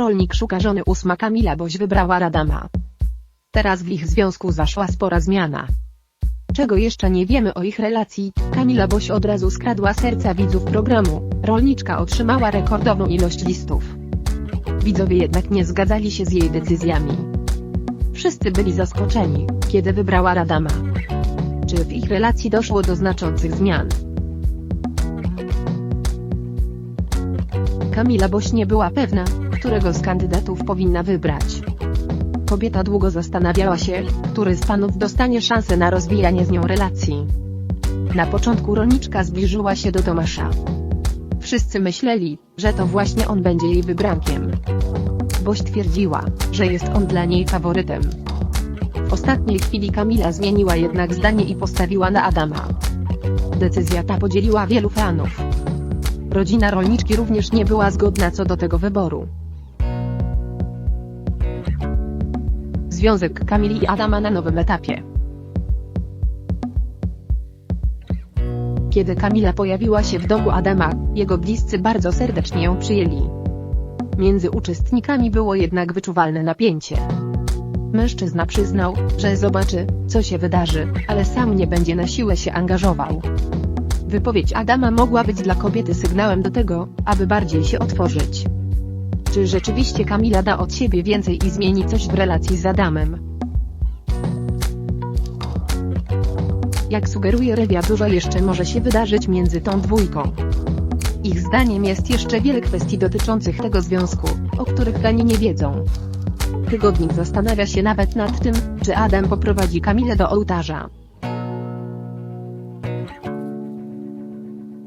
Rolnik szuka żony ósma Kamila Boś wybrała Radama. Teraz w ich związku zaszła spora zmiana. Czego jeszcze nie wiemy o ich relacji, Kamila Boś od razu skradła serca widzów programu, rolniczka otrzymała rekordową ilość listów. Widzowie jednak nie zgadzali się z jej decyzjami. Wszyscy byli zaskoczeni, kiedy wybrała Radama. Czy w ich relacji doszło do znaczących zmian? Kamila Boś nie była pewna, którego z kandydatów powinna wybrać. Kobieta długo zastanawiała się, który z panów dostanie szansę na rozwijanie z nią relacji. Na początku rolniczka zbliżyła się do Tomasza. Wszyscy myśleli, że to właśnie on będzie jej wybrankiem. Boś twierdziła, że jest on dla niej faworytem. W ostatniej chwili Kamila zmieniła jednak zdanie i postawiła na Adama. Decyzja ta podzieliła wielu fanów. Rodzina rolniczki również nie była zgodna co do tego wyboru. Związek Kamili i Adama na nowym etapie. Kiedy Kamila pojawiła się w domu Adama, jego bliscy bardzo serdecznie ją przyjęli. Między uczestnikami było jednak wyczuwalne napięcie. Mężczyzna przyznał, że zobaczy, co się wydarzy, ale sam nie będzie na siłę się angażował. Wypowiedź Adama mogła być dla kobiety sygnałem do tego, aby bardziej się otworzyć. Czy rzeczywiście Kamila da od siebie więcej i zmieni coś w relacji z Adamem? Jak sugeruje Rewia dużo jeszcze może się wydarzyć między tą dwójką. Ich zdaniem jest jeszcze wiele kwestii dotyczących tego związku, o których fani nie wiedzą. Tygodnik zastanawia się nawet nad tym, czy Adam poprowadzi Kamilę do ołtarza.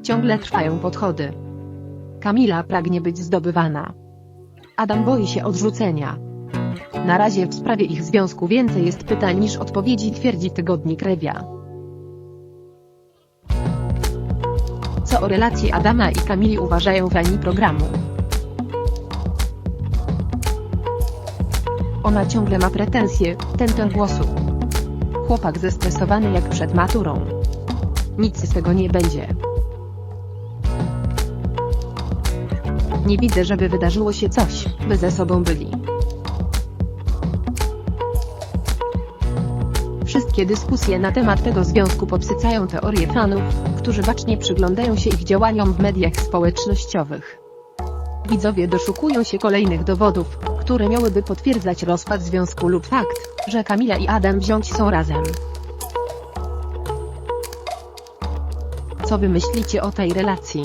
Ciągle trwają podchody. Kamila pragnie być zdobywana. Adam boi się odrzucenia. Na razie w sprawie ich związku więcej jest pytań niż odpowiedzi twierdzi tygodnik Rewia. Co o relacji Adama i Kamili uważają fani programu? Ona ciągle ma pretensje, ten ton głosu. Chłopak zestresowany jak przed maturą. Nic z tego nie będzie. Nie widzę, żeby wydarzyło się coś, by ze sobą byli. Wszystkie dyskusje na temat tego związku podsycają teorie fanów, którzy bacznie przyglądają się ich działaniom w mediach społecznościowych. Widzowie doszukują się kolejnych dowodów, które miałyby potwierdzać rozpad związku lub fakt, że Kamila i Adam wziąć są razem. Co wy myślicie o tej relacji?